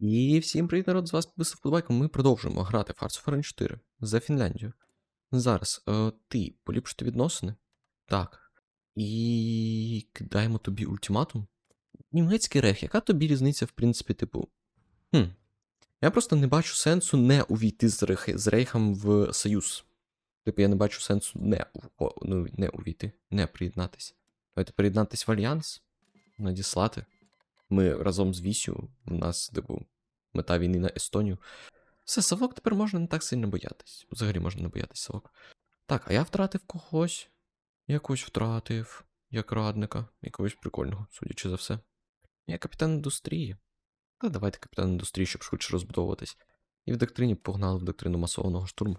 І всім привіт, народ, з вас Подбайком. Ми продовжуємо грати в Hearts of Iron 4 за Фінляндію. Зараз е, ти поліпшити відносини. Так. І кидаємо тобі ультиматум. Німецький рех, яка тобі різниця, в принципі, типу. Хм. Я просто не бачу сенсу не увійти з, рех... з рейхом в союз. Типу, я не бачу сенсу не, о, ну, не увійти, не приєднатися. Давайте приєднатися в альянс, надіслати. Ми разом з Вісю, у нас, типу, мета війни на Естонію. Все, Савок тепер можна не так сильно боятись. Взагалі можна не боятись Савок. Так, а я втратив когось. Якось втратив, як радника, якогось прикольного, судячи за все. Я капітан індустрії. Та давайте капітан індустрії, щоб швидше розбудовуватись. І в доктрині погнали в доктрину масованого штурму.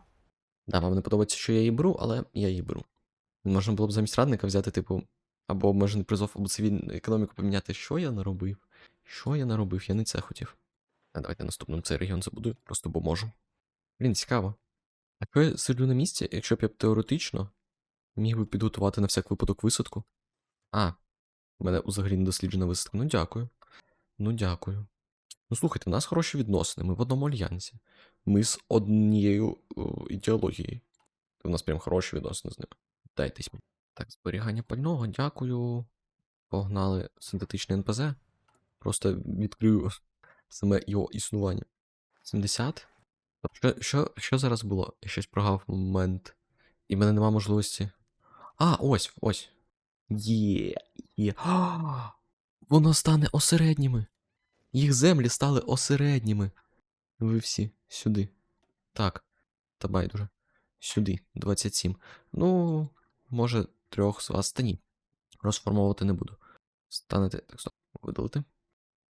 Да, вам не подобається, що я її беру, але я її беру. Можна було б замість радника взяти, типу, або обмежений призов, або цивільну економіку поміняти. Що я наробив? Що я наробив? Я не це хотів. А давайте наступним цей регіон забудую, просто бо можу. Блін, цікаво. А що я сиджу на місці, якщо б я б теоретично міг би підготувати на всяк випадок висадку? А, в мене взагалі не досліджена висадка. Ну дякую. Ну дякую. Ну слухайте, у нас хороші відносини, ми в одному альянсі. Ми з однією о, ідеологією. У нас прям хороші відносини з ними. Дайтесь мені. Так, зберігання пального, дякую. Погнали синтетичне НПЗ. Просто відкрию саме його існування. 70. Що, що, що зараз було? Я щось прогав момент. І в мене нема можливості. А, ось, ось. Є. Є. А, воно стане осередніми. Їх землі стали осередніми. Ви всі сюди. Так. Та байдуже. Сюди, 27. Ну, може, трьох з вас. Та ні. Розформовувати не буду. Станете. Так, стоп. Видалити.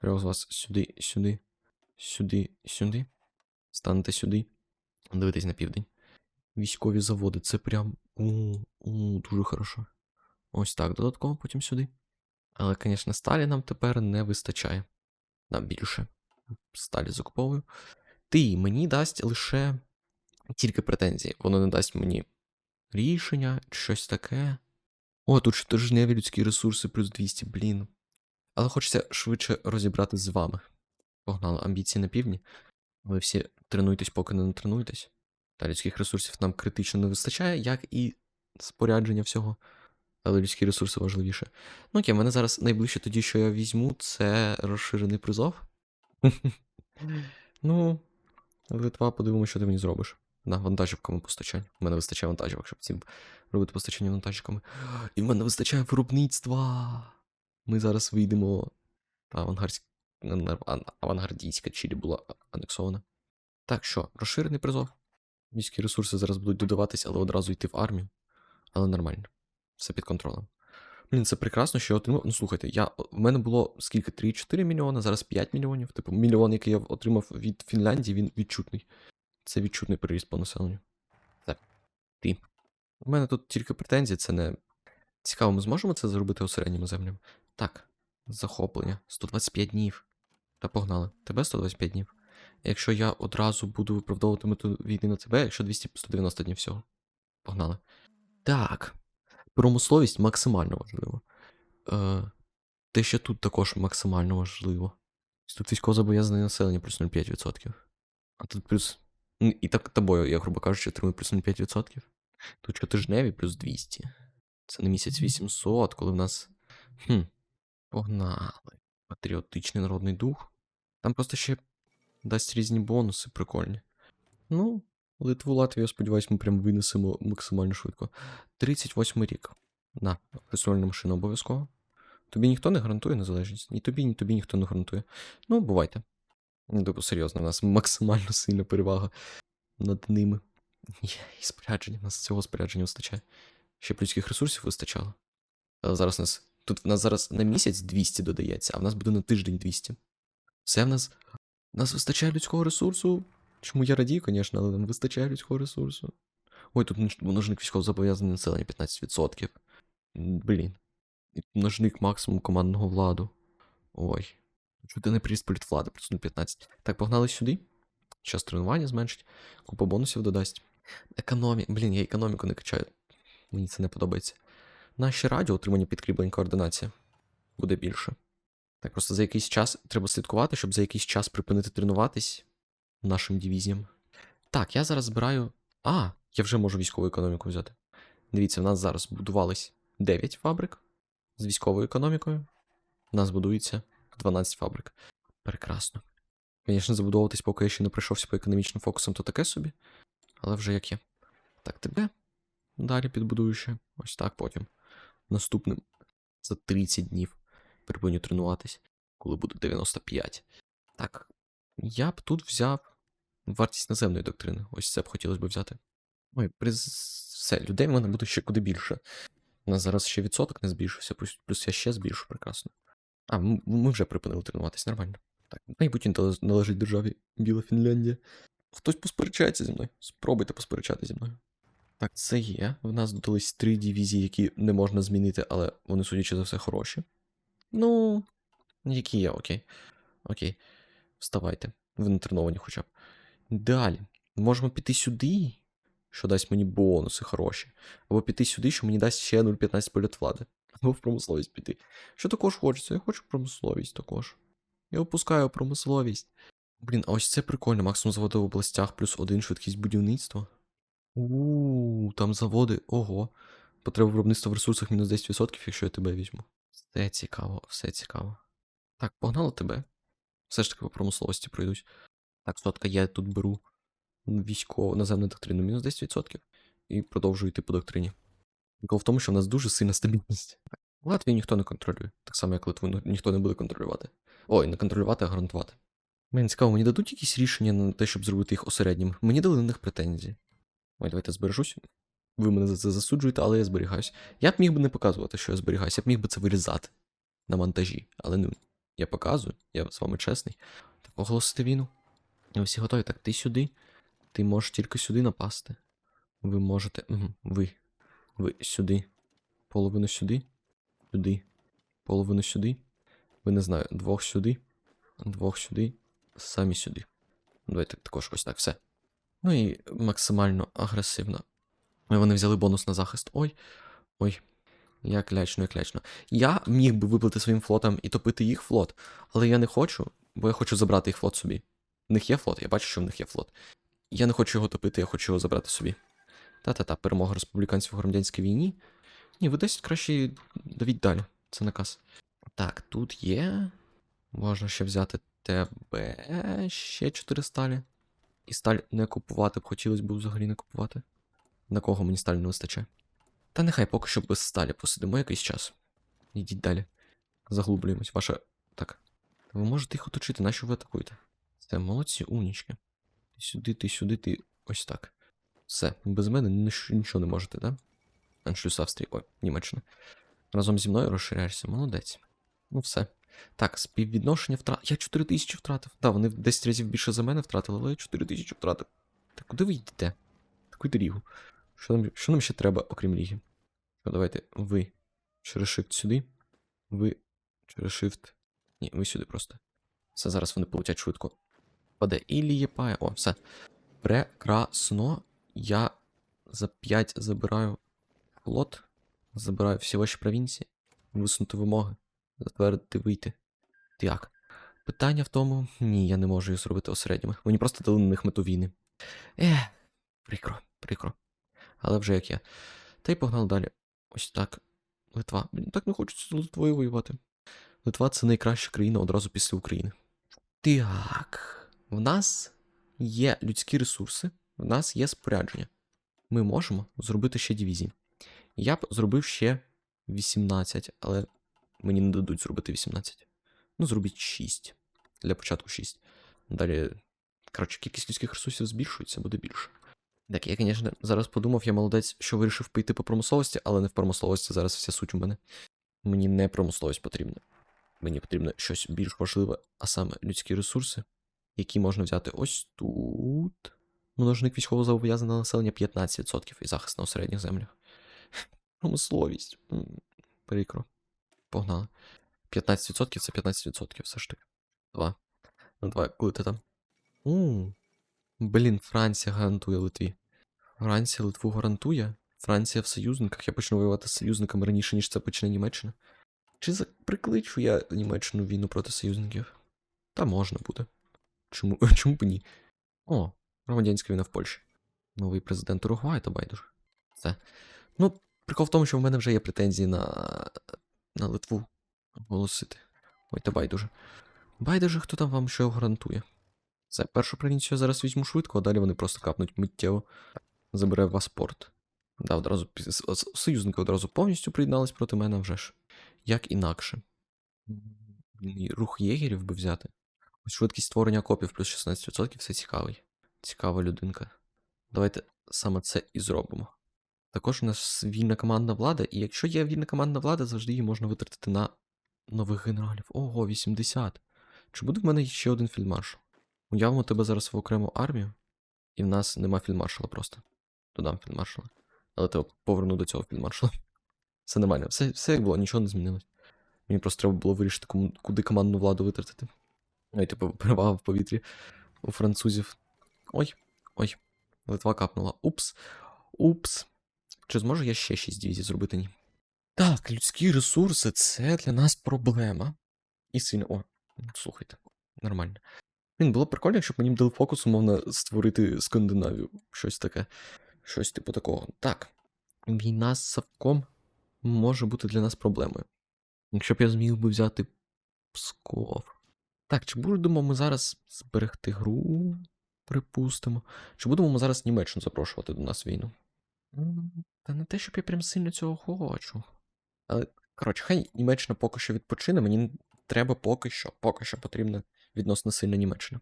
Трьох з вас сюди, сюди, сюди, сюди. Станете сюди. Дивитесь на південь. Військові заводи. Це прям. У, у, дуже хорошо. Ось так, додатково, потім сюди. Але, звісно, сталі нам тепер не вистачає. Нам більше. Сталі закуповую. Ти мені дасть лише тільки претензії. Воно не дасть мені рішення, щось таке. О, тут щотижневі людські ресурси плюс 200, блін. Але хочеться швидше розібратись з вами. Погнали амбіції на півдні. Ви всі тренуйтесь, поки не натренуєтесь. Та людських ресурсів нам критично не вистачає, як і спорядження всього. Але людські ресурси важливіше. Ну окей, в мене зараз найближче тоді, що я візьму, це розширений призов. ну, Литва, подивимося, що ти мені зробиш. На вантажівками постачань. У мене вистачає вантажівок, щоб всім робити постачання вантажівками. І в мене вистачає виробництва. Ми зараз вийдемо. Авангардійська Чилі була анексована. Так що, розширений призов. Військові ресурси зараз будуть додаватись, але одразу йти в армію. Але нормально. Все під контролем. Блін, це прекрасно, що я отримав. Ну слухайте, я... в мене було скільки? 3-4 мільйони, зараз 5 мільйонів. Типу, мільйон, який я отримав від Фінляндії, він відчутний. Це відчутний приріст по населенню. Так. Ти. У мене тут тільки претензії, це не. Цікаво, ми зможемо це зробити осередніми землями? Так. Захоплення. 125 днів. Та погнали. Тебе 125 днів. Якщо я одразу буду виправдовувати мету війни на тебе, якщо 200 190 днів всього. Погнали. Так. Промисловість максимально важливо. Е, те, що тут також максимально важливо. Тут військово зобов'язане населення плюс 0,5%. А тут плюс. І так тобою, я, грубо кажучи, отримую плюс 0,5%. Тут щотижневі плюс 200. Це на місяць 800, коли в нас. Хм. Погнали. Патріотичний народний дух. Там просто ще дасть різні бонуси прикольні. Ну, Литву, Латвію, сподіваюсь, ми прям винесемо максимально швидко. 38 рік. На, присольна машина обов'язково. Тобі ніхто не гарантує незалежність. Ні тобі, ні тобі ніхто не гарантує. Ну, бувайте. Ну, типу, серйозно, у нас максимально сильна перевага над ними. І спорядження, у нас цього спорядження вистачає. Ще б людських ресурсів вистачало. Але зараз нас. Тут в нас зараз на місяць 200 додається, а в нас буде на тиждень 200. Все в нас. У нас вистачає людського ресурсу. Чому я радію, звісно, але нам вистачає людського ресурсу. Ой, тут множ- множник військово зобов'язаний населення 15%. Блін. І Множник максимум командного владу. Ой. Чути не приріст політвлади, плюс 0,15. Так, погнали сюди. Час тренування зменшить. Купа бонусів додасть. Економі... Блін, я економіку не качаю. Мені це не подобається. Наші радіо отримання підкріплень координація. Буде більше. Так, просто за якийсь час треба слідкувати, щоб за якийсь час припинити тренуватись нашим дивізіям. Так, я зараз збираю. А, я вже можу військову економіку взяти. Дивіться, в нас зараз будувались 9 фабрик з військовою економікою. У нас будується 12 фабрик. Прекрасно. Звісно, забудовуватись, поки я ще не пройшовся по економічним фокусам, то таке собі. Але вже як є. Так, тебе далі підбудую ще. Ось так потім. Наступним за 30 днів припиню тренуватись, коли буде 95. Так, я б тут взяв вартість наземної доктрини. Ось це б хотілося б взяти. Ой, при... все, людей в мене буде ще куди більше. У нас зараз ще відсоток не збільшився, плюс, плюс я ще збільшу прекрасно. А, ми вже припинили тренуватись, нормально. Так, майбутнє належить державі Біла Фінляндія. Хтось посперечається зі мною. Спробуйте посперечати зі мною. Так, це є. В нас додались три дивізії, які не можна змінити, але вони, судячи за все, хороші. Ну, які є, окей. Окей. Вставайте. Ви не треновані хоча б. Далі. Можемо піти сюди, що дасть мені бонуси хороші. Або піти сюди, що мені дасть ще 0,15 польот влади. Або в промисловість піти. Що також хочеться? Я хочу промисловість також. Я опускаю промисловість. Блін, а ось це прикольно. Максимум заводи в областях плюс один швидкість будівництва. У, там заводи. Ого. Потреба виробництва в ресурсах мінус 10%, якщо я тебе візьму. Все цікаво, все цікаво. Так, погнало тебе. Все ж таки по промисловості пройдусь. Так, сотка, я тут беру військову наземну доктрину мінус 10% і продовжую йти по доктрині. Прикол в тому, що в нас дуже сильна стабільність. Латвію ніхто не контролює, так само, як Литву ну, ніхто не буде контролювати. Ой, не контролювати, а гарантувати. Мені цікаво, мені дадуть якісь рішення на те, щоб зробити їх осередніми. Мені дали на них претензії. Ой, давайте збережусь. Ви мене за це засуджуєте, але я зберігаюсь. Я б міг би не показувати, що я зберігаюсь, я б міг би це вирізати на монтажі. Але ну, я показую, я з вами чесний. Так, оголосити війну. Ви всі готові? Так, ти сюди. Ти можеш тільки сюди напасти. Ви можете. Ви. Ви сюди. Половину сюди. Сюди. Половину сюди. Ви не знаю, двох сюди. Двох сюди. Самі сюди. Давайте також ось так, все. Ну і максимально агресивно. Вони взяли бонус на захист. Ой. Ой. Як лячно, як лячно. Я міг би виплати своїм флотам і топити їх флот, але я не хочу, бо я хочу забрати їх флот собі. В них є флот, я бачу, що в них є флот. Я не хочу його топити, я хочу його забрати собі. Та-та-та, перемога республіканців у громадянській війні. Ні, ви десь краще давіть далі. Це наказ. Так, тут є. Можна ще взяти тебе ще 4 сталі. І сталь не купувати б хотілося б взагалі не купувати. На кого мені сталі не вистачає? Та нехай поки що без сталі посидимо якийсь час. Йдіть далі. Заглублюємось. Ваша. Так. Ви можете їх оточити, нащо ви атакуєте? Це молодці, умнічки. Ти сюди, ти сюди, ти. Ось так. Все, без мене нічого не можете, да? Аншлюс Австрії, ой, Німеччина. Разом зі мною розширяєшся, молодець. Ну все. Так, співвідношення втрат. Я 4 тисячі втратив. Так, вони 10 разів більше за мене втратили, але я 4 тисячі втратив. Так куди ви йдете? Таку дорігу. Що нам, що нам ще треба, окрім ліги? Ну, давайте ви через Shift сюди. Ви через Shift. Ні, ви сюди просто. Все, зараз вони полетять швидко. Паде і лієпає. О, все. Прекрасно. Я за 5 забираю флот. Забираю всі ваші провінції. Висунути вимоги. Затвердити вийти. Так. Питання в тому. Ні, я не можу їх зробити осередніми. Мені просто дали на них мету війни. Ех, прикро, прикро. Але вже як я. Та й погнали далі. Ось так. Литва. Мені так не хочеться з Литвою воювати. Литва це найкраща країна одразу після України. Так. В нас є людські ресурси, в нас є спорядження. Ми можемо зробити ще дивізії. Я б зробив ще 18, але мені не дадуть зробити 18. Ну, зробіть 6. Для початку 6. Далі. Коротше, кількість людських ресурсів збільшується, буде більше. Так, я, звісно, зараз подумав, я молодець, що вирішив піти по промисловості, але не в промисловості зараз вся суть у мене. Мені не промисловість потрібна. Мені потрібно щось більш важливе, а саме людські ресурси, які можна взяти ось тут. Множник військово зобов'язаного населення 15% і захист на середніх землях. Промисловість. Прикро. Погнали. 15% це 15% все ж таки. Два. Ну, давай, коли ти там. Блін, Франція гарантує Литві. Франція Литву гарантує. Франція в союзниках. Я почну воювати з союзниками раніше, ніж це почне Німеччина. Чи прикличу я Німеччину війну проти союзників? Та можна буде. Чому, чому б ні? О, громадянська війна в Польщі. Новий президент Уругваю, то байдуже. Це. Ну, прикол в тому, що в мене вже є претензії на, на Литву оголосити. Ой, та байдуже. Байдуже, хто там вам що гарантує. Це першу провінцію я зараз візьму швидко, а далі вони просто капнуть миттєво. Забере вас порт. Да, одразу союзники одразу повністю приєднались проти мене вже ж. Як інакше. Рух єгерів би взяти. Ось швидкість створення копів плюс 16%, все цікавий. Цікава людинка. Давайте саме це і зробимо. Також у нас вільна командна влада, і якщо є вільна командна влада, завжди її можна витратити на нових генералів. Ого, 80. Чи буде в мене ще один фільдмаршал? Уявимо тебе зараз в окрему армію, і в нас нема фільдмаршала просто. Додам фільдмаршала. Але тебе поверну до цього фільдмаршала. Все нормально, все, все як було, нічого не змінилось. Мені просто треба було вирішити, куди командну владу витратити. Ой, типу, перевага в повітрі у французів. Ой, ой, Литва капнула. Упс. Упс. Чи зможу я ще 6 дивізій зробити? Ні. Так, людські ресурси це для нас проблема. І сильно. О, слухайте, нормально. Він було б прикольно, якщо б мені дали фокус, умовно, створити Скандинавію. Щось таке. Щось типу такого. Так. Війна з Савком може бути для нас проблемою. Якщо б я зміг би взяти Псков. Так, чи будемо ми зараз зберегти гру, припустимо. Чи будемо ми зараз Німеччину запрошувати до нас війну? Та не те, щоб я прям сильно цього хочу. Але, коротше, хай Німеччина поки що відпочине, мені треба поки що, поки що потрібна відносно сильна Німеччина.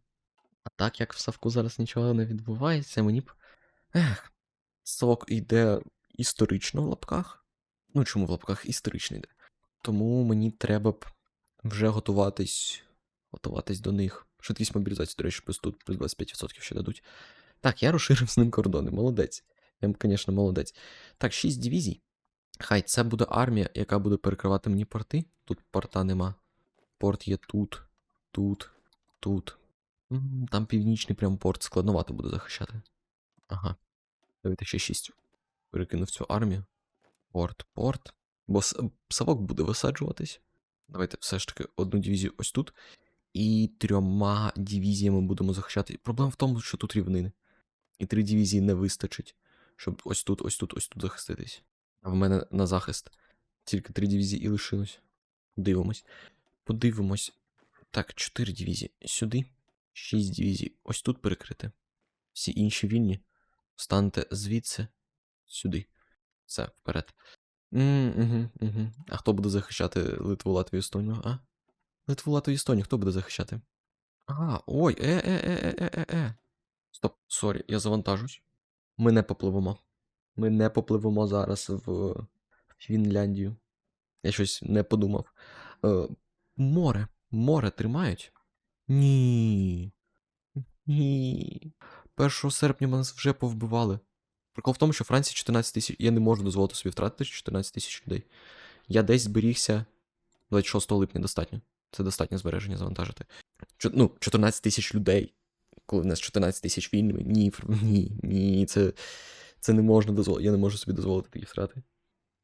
А так як в Савку зараз нічого не відбувається, мені б. Ех, Савок йде історично в лапках. Ну, чому в лапках історично йде? Тому мені треба б вже готуватись. Готуватись до них. Швидкість мобілізації, до речі, плюс тут плюс 25% ще дадуть. Так, я розширив з ним кордони. Молодець. Я, звісно, молодець. Так, 6 дивізій. Хай це буде армія, яка буде перекривати мені порти. Тут порта нема. Порт є тут, тут, тут. Там північний прям порт складновато буде захищати. Ага. Давайте ще 6. Перекинув цю армію. Порт, порт. Бо Савок буде висаджуватись. Давайте все ж таки одну дивізію ось тут. І трьома дивізіями будемо захищати. Проблема в тому, що тут рівнини. І три дивізії не вистачить, щоб ось тут, ось тут, ось тут захиститись. А в мене на захист тільки три дивізії і лишилось. Дивимось. Подивимось. Так, чотири дивізії сюди, шість дивізій ось тут перекрити. Всі інші вільні. Станьте звідси сюди. Все, вперед. М, угу. А хто буде захищати Литву, Латвію, Естонію, а? Литву, Латвію, Естонію, хто буде захищати? А, ой, е, е, е, е, е, е. Стоп, сорі, я завантажусь. Ми не попливемо. Ми не попливемо зараз в Фінляндію. Я щось не подумав. Е, море. Море тримають? Ні. Ні. 1 серпня нас вже повбивали. Прикол в тому, що Франція 14 тисяч. Я не можу дозволити собі втратити 14 тисяч людей. Я десь зберігся 26 липня достатньо. Це достатньо збереження завантажити. Чо- ну, 14 тисяч людей. Коли в нас 14 тисяч війн, ні, ні, ні, це, це не можна дозволити. Я не можу собі дозволити такі втрати.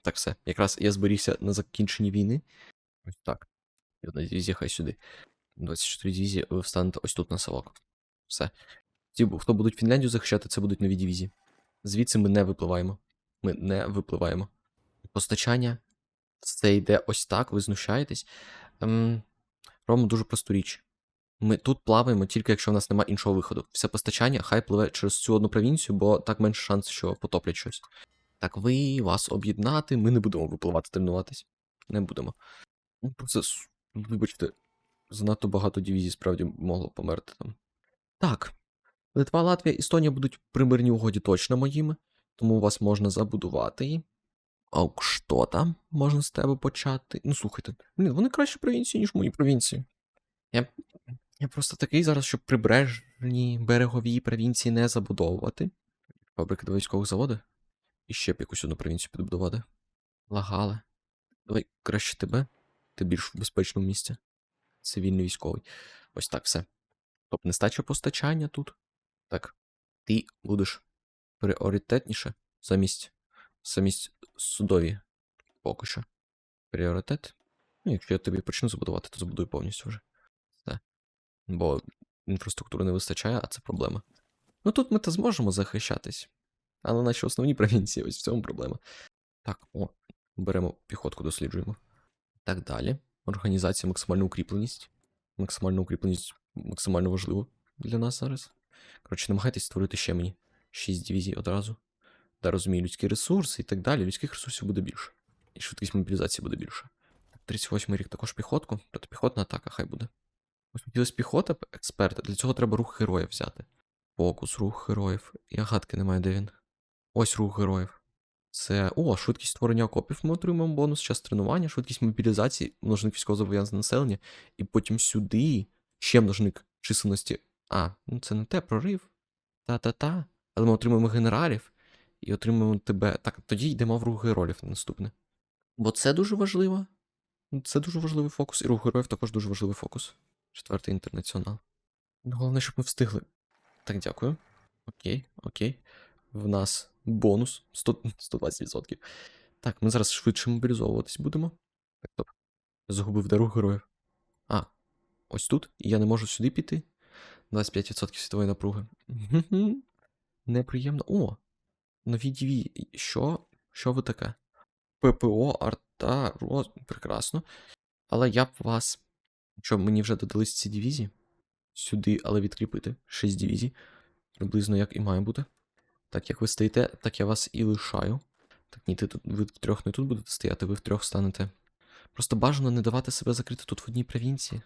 Так, все. Якраз я зберігся на закінченні війни. Ось так. І одна дивізія хай сюди. 24 дивізії, ви встанете ось тут на совок. Все. Ті, хто будуть Фінляндію захищати, це будуть нові дивізії. Звідси ми не випливаємо. Ми не випливаємо. Постачання. Це йде ось так, ви знущаєтесь. Ем, робимо дуже просту річ. Ми тут плаваємо тільки якщо в нас немає іншого виходу. Все постачання хай пливе через цю одну провінцію, бо так менше шанс, що потоплять щось. Так ви, вас об'єднати, ми не будемо випливати, тренуватись. Не будемо. Ну, Просто, вибачте, занадто багато дивізій справді могло померти там. Так. Литва, Латвія, Естонія будуть при мирній угоді точно моїми, тому вас можна забудувати. А що там можна з тебе почати? Ну, слухайте, блін, вони краще провінції, ніж мої провінції. Я, я просто такий зараз, щоб прибережні берегові провінції не забудовувати. Фабрики до військових заводи. І ще б якусь одну провінцію підбудувати. Лагали. Давай краще тебе. Ти більш в безпечному місці. Цивільний військовий. Ось так все. Тобто нестача постачання тут. Так. Ти будеш пріоритетніше замість замість судові. Поки що. Пріоритет. Ну, якщо я тобі почну забудувати, то забудую повністю вже. Все. Бо інфраструктури не вистачає, а це проблема. Ну тут ми то зможемо захищатись. Але наші основні провінції, ось в цьому проблема. Так, о, беремо піхотку, досліджуємо. Так далі. Організація, максимальна укріпленість. Максимальна укріпленість максимально важливо для нас зараз. Коротше, намагайтесь створити ще мені 6 дивізій одразу. Та розумію, людські ресурси і так далі. Людських ресурсів буде більше. І швидкість мобілізації буде більше. 38 рік також піхотку, протипіхотна атака, хай буде. Ось хотілося піхота, експерта. Для цього треба рух героїв взяти. Фокус, рух героїв. Я гадки немає, де він. Ось рух героїв. Це. О, швидкість створення окопів ми отримаємо бонус, час тренування, швидкість мобілізації, множник військовозобов'язаного населення, і потім сюди ще множник численності. А, ну це не те, прорив. Та-та-та. Але ми отримаємо генералів і отримаємо тебе. Так, тоді йдемо в рух героїв наступне. Бо це дуже важливо. Це дуже важливий фокус, і рух героїв також дуже важливий фокус. Четвертий інтернаціонал. Ну, Головне, щоб ми встигли. Так, дякую. Окей, окей. В нас бонус 100, 120%. Так, ми зараз швидше мобілізовуватись будемо. Так, стоп. Загубив дорогу героїв. А, ось тут. І я не можу сюди піти. 25% світової напруги. Неприємно. О! Нові діві. Що? Що ви таке? ППО, арта, роз... Прекрасно. Але я б вас. Що, мені вже додались ці дивізії? Сюди, але відкріпити. 6 дивізій. Приблизно як і має бути. Так, як ви стоїте, так я вас і лишаю. Так, ні, ти тут, ви втрьох не тут будете стояти, ви втрьох станете. Просто бажано не давати себе закрити тут в одній провінції.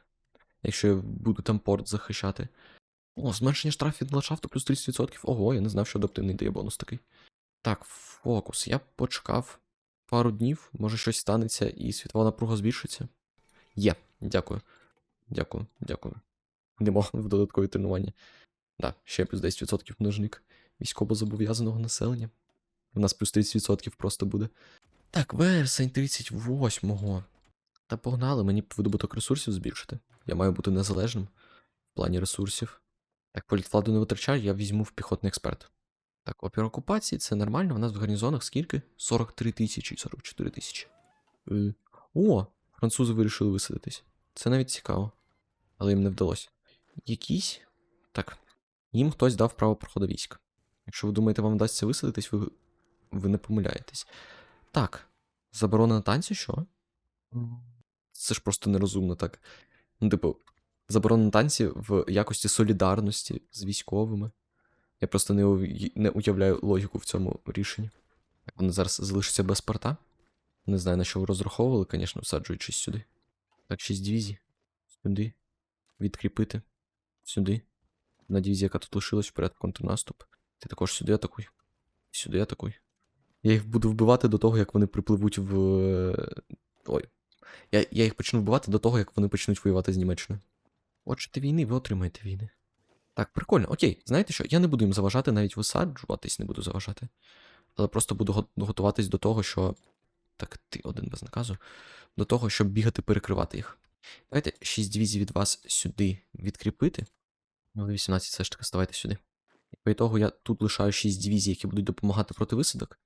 Якщо я буду там порт захищати. О, зменшення штрафів від ландшафту плюс 30%. Ого, я не знав, що адаптивний дає бонус такий. Так, фокус. Я почекав пару днів, може щось станеться і світова напруга збільшиться. Є, дякую. Дякую, дякую. Йдемо в додаткові тренування. Да, ще плюс 10% множник військовозобов'язаного населення. У нас плюс 30% просто буде. Так, вересень 38-го. Та погнали, мені видобуток ресурсів збільшити. Я маю бути незалежним в плані ресурсів. Так, політвладу не витрачаю, я візьму в піхотний експерт. Так, опір окупації це нормально. У нас в гарнізонах скільки? 43 тисячі, 44 тисячі. Е, О, французи вирішили висадитись. Це навіть цікаво. Але їм не вдалося. Якісь. Так. Їм хтось дав право проходу військ. Якщо ви думаєте, вам вдасться висадитись, ви, ви не помиляєтесь. Так. Заборона на танці, що? Це ж просто нерозумно так. Ну, типу, заборона на танці в якості солідарності з військовими. Я просто не, уй- не уявляю логіку в цьому рішенні. Вони зараз залишаться без порта. Не знаю, на що ви розраховували, звісно, всаджуючись сюди. Так, 6 дивізій. Сюди. Відкріпити. Сюди. На дивізія, яка тут лишилась вперед контрнаступ. Ти також сюди атакуй. Сюди атакуй. Я їх буду вбивати до того, як вони припливуть в. е, Ой. Я, я їх почну вбивати до того, як вони почнуть воювати з Німеччиною. Хочете війни, ви отримаєте війни. Так, прикольно. Окей, знаєте що? Я не буду їм заважати, навіть висаджуватись не буду заважати. Але просто буду готуватись до того, що. Так, ти один без наказу. До того, щоб бігати перекривати їх. Давайте 6 дивізій від вас сюди відкріпити. Ну, 18 все ж таки ставайте сюди. І по ітогу я тут лишаю 6 дивізій, які будуть допомагати проти висадок.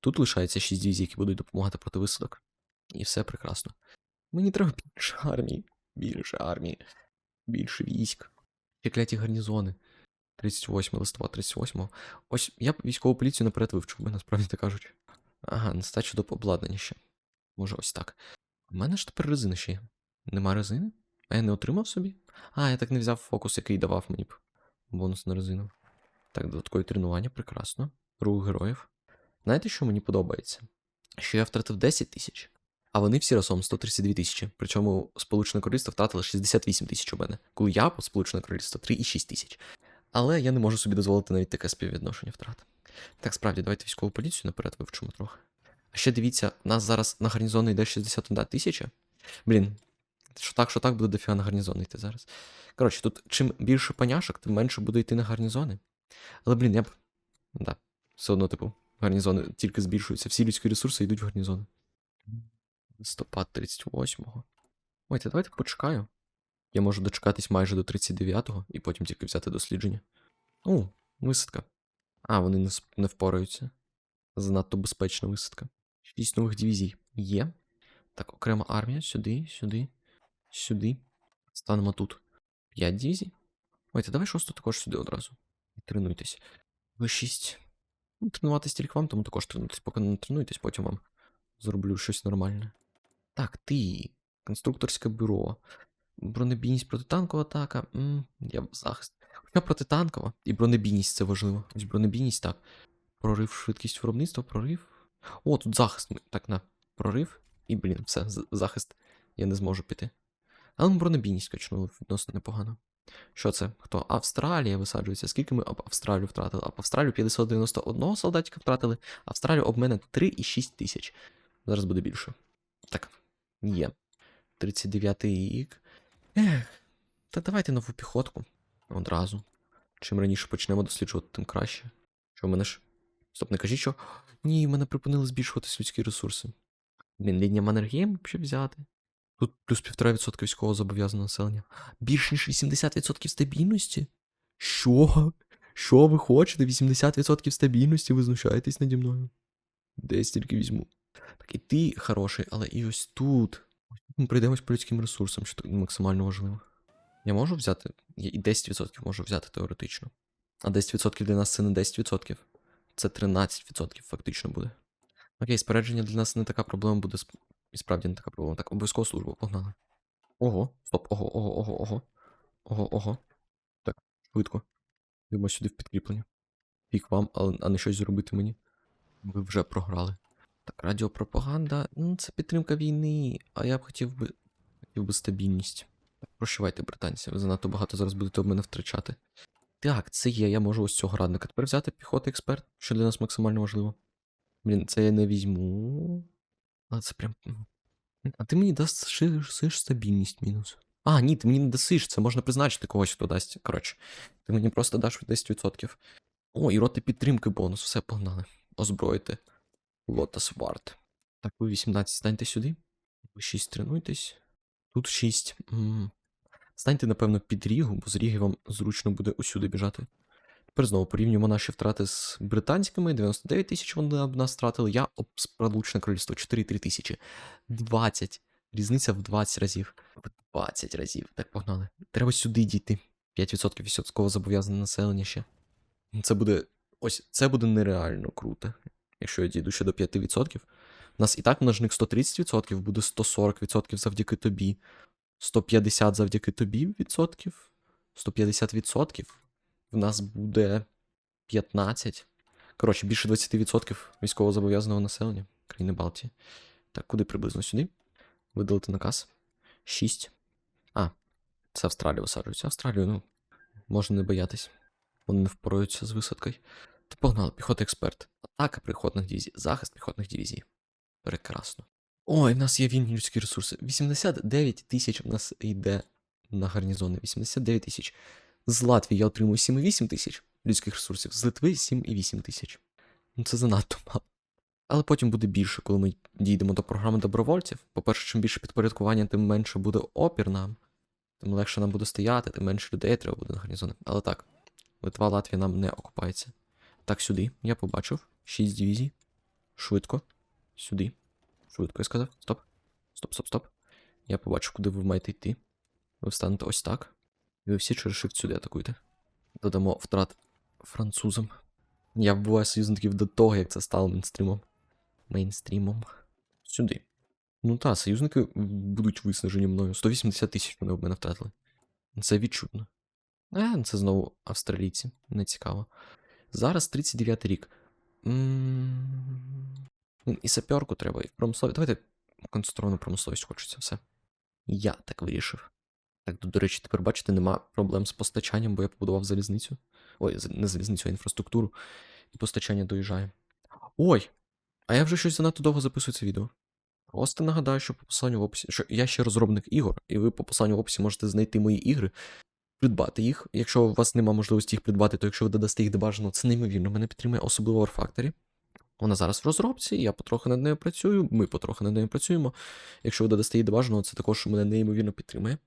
Тут лишається 6 дивізій, які будуть допомагати проти висадок. І все прекрасно. Мені треба більше армії. Більше армії. Більше військ. Кляті гарнізони. 38 листопада, 38. Ось я б військову поліцію наперед вивчив би, насправді так кажуть. Ага, нестачу до обладнання ще. Може, ось так. У мене ж тепер резина ще є. Нема резини? А я не отримав собі? А, я так не взяв фокус, який давав мені б. Бонус на резину. Так, додаткові тренування, прекрасно. Рух героїв. Знаєте, що мені подобається? Що я втратив 10 тисяч, а вони всі разом 132 тисячі. Причому Сполучене Королівство втратило 68 тисяч у мене. Коли я по Сполучене Королівство 3,6 тисяч. Але я не можу собі дозволити навіть таке співвідношення втрат. Так, справді, давайте військову поліцію наперед вивчимо трохи. А ще дивіться, у нас зараз на гарнізони йде 61 тисяча. Блін, що так, що так буде дофіга на гарнізони йти зараз. Коротше, тут чим більше паняшок, тим менше буде йти на гарнізони. Але, блін, я б. Да, все одно, типу, гарнізони тільки збільшуються. Всі людські ресурси йдуть в гарнізони. Листопад 38-го. Ой, та давайте почекаю. Я можу дочекатись майже до 39-го і потім тільки взяти дослідження. О, висадка. А, вони не, не впораються. Занадто безпечна висадка. Шість нових дивізій є. Так, окрема армія. Сюди, сюди, сюди. Станемо тут. 5 дивізій. Та давай шосту також сюди одразу. І тренуйтесь. Ви 6. Ну, тренуватись тільки вам, тому також тренуйтесь. Поки не тренуєтесь, потім вам зроблю щось нормальне. Так, ти. Конструкторське бюро. Бронебійність протитанкова атака. М, я б захист. Хоча протитанкова і бронебійність це важливо. Ось бронебійність так. Прорив, швидкість виробництва, прорив. О, тут захист. Так, на. Прорив. І, блін, все, захист. Я не зможу піти. Але ми бронебійність качнули відносно непогано. Що це? Хто? Австралія висаджується. Скільки ми об Австралію втратили? Об Австралію 591 солдатика втратили. Австралію об мене 3,6 тисяч. Зараз буде більше. Так, є. 39-й рік. Ех, та давайте нову піхотку. Одразу. Чим раніше почнемо досліджувати, тим краще. Що в мене ж. Стоп, не кажіть, що. Ні, в мене припинили збільшуватись людські ресурси. Блін, лінія Маннергейм щоб взяти. Тут плюс 1,5% військового зобов'язаного населення. Більш ніж 80% стабільності? Що? Що ви хочете? 80% стабільності? Ви знущаєтесь наді мною? Де я стільки візьму? Так і ти хороший, але і ось тут. Ми прийдемось по людським ресурсам, що максимально важливо. Я можу взяти? Я і 10% можу взяти теоретично. А 10% для нас це не 10%. Це 13% фактично буде. Окей, спорядження для нас не така проблема буде. І справді не така проблема. Так, обов'язково службу, погнали. Ого, стоп, ого, ого, ого, ого. Ого, ого. Так, швидко. Йдемо сюди в підкріплення. Пік вам, а не щось зробити мені. Ви вже програли. Так, радіопропаганда. Ну, це підтримка війни, а я б хотів би. Хотів би стабільність. Так, прощавайте, британці, ви занадто багато зараз будете в мене втрачати. Так, це є, я можу ось цього радника. Тепер взяти піхоти експерт, що для нас максимально важливо. Блін, це я не візьму. А це прям. А ти мені дасиш стабільність мінус. А, ні, ти мені не дасиш, це можна призначити когось, хто дасть. Коротше, ти мені просто даш 10%. О, і роти підтримки бонус, все погнали. Озброїти. Лотос Вард. Так, ви 18 станьте сюди. Ви 6 тренуйтесь. Тут 6. М. Станьте, напевно, під Рігу, бо з Ріги вам зручно буде усюди біжати. Тепер знову порівнюємо наші втрати з британськими. 99 тисяч вони об нас втратили. Я об Сполучене Королівство 4,3 тисячі. 20. Різниця в 20 разів. В 20 разів. Так, погнали. Треба сюди дійти. 5% військового зобов'язане населення ще. Це буде. Ось це буде нереально круто. Якщо я дійду ще до 5%. У нас і так множник 130%, буде 140% завдяки тобі. 150 завдяки тобі відсотків. 150% в нас буде 15. Коротше, більше 20% військовозобов'язаного населення країни Балтії. Так, куди приблизно сюди? Видалити наказ. 6. А, це Австралія висаджується. Австралію, ну, можна не боятись. Вони не впораються з висадкою. Та погнали, піхота експерт. Атака піхотних дивізій, захист піхотних дивізій. Прекрасно. Ой, в нас є вільні людські ресурси. 89 тисяч в нас йде на гарнізони. 89 тисяч. З Латвії я отримую 7,8 тисяч людських ресурсів, з Литви 7,8 тисяч. Ну це занадто мало. Але потім буде більше, коли ми дійдемо до програми добровольців. По-перше, чим більше підпорядкування, тим менше буде опір нам, тим легше нам буде стояти, тим менше людей треба буде на гарнізони. Але так, Литва, Латвія нам не окупається. Так, сюди. Я побачив. 6 дивізій. Швидко. Сюди. Швидко я сказав. Стоп. Стоп, стоп, стоп. Я побачив, куди ви маєте йти. Ви встанете ось так. І ви всі через shift сюди атакуєте. Додамо втрат французам. Я вбиваю союзників до того, як це стало мейнстрімом. Мейнстрімом. Сюди. Ну та, союзники будуть виснажені мною. 180 тисяч вони об мене втратили. Це відчутно. Е, це знову австралійці. Не цікаво. Зараз 39 рік. І саперку треба, і промисловість. Давайте концентровану промисловість хочеться все. Я так вирішив. Так, до речі, тепер бачите, нема проблем з постачанням, бо я побудував залізницю. Ой, не залізницю, а інфраструктуру. І постачання доїжджає. Ой! А я вже щось занадто довго записую це відео. Просто нагадаю, що по посиланню в описі, що я ще розробник ігор, і ви по посиланню в описі можете знайти мої ігри, придбати їх. Якщо у вас немає можливості їх придбати, то якщо ви додасте їх де бажано, це неймовірно. Мене підтримує особливо War Factory. Вона зараз в розробці, я потрохи над нею працюю, ми потрохи над нею працюємо. Якщо ви додасте її до бажаного, це також мене неймовірно підтримує.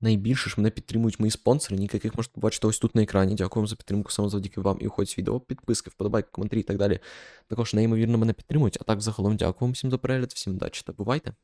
Найбільше ж мене підтримують мої спонсори, яких можете побачити ось тут на екрані. Дякую вам за підтримку саме завдяки вам і уходь відео, підписки, вподобайки, коментарі і так далі. Також неймовірно мене підтримують. А так, загалом, дякую вам всім за перегляд, всім удачі та бувайте!